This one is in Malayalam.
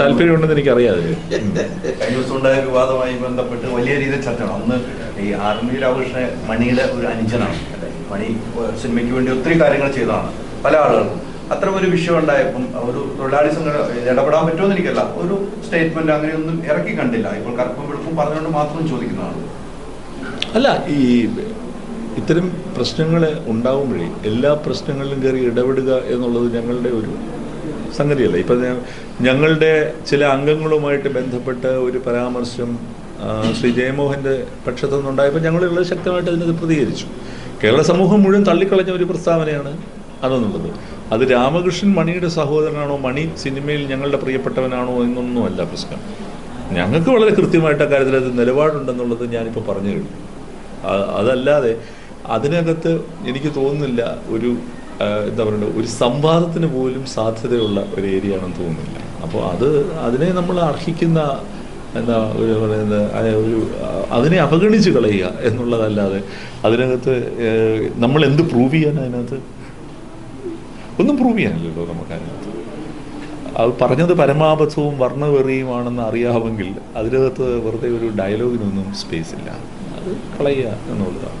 താല്പര്യമുണ്ടെന്ന് എനിക്കറിയാതെ കഴിഞ്ഞ ദിവസം ഉണ്ടായ വിവാദവുമായി ബന്ധപ്പെട്ട് വലിയ രീതിയിൽ ചർച്ച അന്ന് ഈ ആർമി രാമകൃഷ്ണൻ മണിയുടെ ഒരു അനുജനാണ്? മണി സിനിമയ്ക്ക് വേണ്ടി ഒത്തിരി കാര്യങ്ങൾ ചെയ്തതാണ് പല ആളുകൾക്കും. അത്രയും ഒരു വിഷയം ഉണ്ടായപ്പം ഒരു തൊഴിലാളി സംഘടന ഇടപെടാൻ പറ്റുമെന്ന് എനിക്കല്ല ഒരു സ്റ്റേറ്റ്മെന്റ് അങ്ങനെയൊന്നും ഇറക്കി കണ്ടില്ല. ഇപ്പോൾ കറുപ്പും വെളുപ്പും പറഞ്ഞുകൊണ്ട് മാത്രം ചോദിക്കുന്നതാണ്. അല്ല ഈ ഇത്തരം പ്രശ്നങ്ങൾ ഉണ്ടാകുമ്പോഴേ എല്ലാ പ്രശ്നങ്ങളിലും കയറി ഇടപെടുക എന്നുള്ളത് ഞങ്ങളുടെ ഒരു സംഗതിയല്ല? ഇപ്പം ഞങ്ങളുടെ ചില അംഗങ്ങളുമായിട്ട് ബന്ധപ്പെട്ട ഒരു പരാമർശം ശ്രീ ജയമോഹന്റെ പക്ഷത്തു നിന്നുണ്ടായപ്പോൾ ഞങ്ങൾ വളരെ ശക്തമായിട്ട് അതിനത് പ്രതികരിച്ചു. കേരള സമൂഹം മുഴുവൻ തള്ളിക്കളഞ്ഞ ഒരു പ്രസ്താവനയാണ് അതെന്നുള്ളത്. അത് രാമകൃഷ്ണൻ മണിയുടെ സഹോദരനാണോ മണി സിനിമയിൽ ഞങ്ങളുടെ പ്രിയപ്പെട്ടവനാണോ എന്നൊന്നുമല്ല പ്രശ്നം. ഞങ്ങൾക്ക് വളരെ കൃത്യമായിട്ട് അക്കാര്യത്തിൽ അത് നിലപാടുണ്ടെന്നുള്ളത് ഞാനിപ്പോൾ പറഞ്ഞു കഴിഞ്ഞു അതല്ലാതെ അതിനകത്ത് എനിക്ക് തോന്നുന്നില്ല ഒരു എന്താ പറയുക ഒരു സംവാദത്തിന് പോലും സാധ്യതയുള്ള ഒരു ഏരിയ ആണെന്ന് തോന്നുന്നില്ല. അപ്പോൾ അത് അതിനെ നമ്മൾ അർഹിക്കുന്ന എന്താ ഒരു പറയുന്നത് ഒരു അതിനെ അവഗണിച്ച് കളയുക എന്നുള്ളതല്ലാതെ അതിനകത്ത് നമ്മൾ എന്ത് പ്രൂവ് ചെയ്യാൻ അതിനകത്ത്? ഒന്നും പ്രൂവ് ചെയ്യാനില്ലല്ലോ നമുക്കതിനകത്ത് അത് പറഞ്ഞത് പരമാബദ്ധവും വർണവെറിയുമാണെന്ന് അറിയാമെങ്കിൽ അതിനകത്ത് വെറുതെ ഒരു ഡയലോഗിനൊന്നും സ്പേസ് ഇല്ല. അത് കളയുക എന്നുള്ളതാണ്.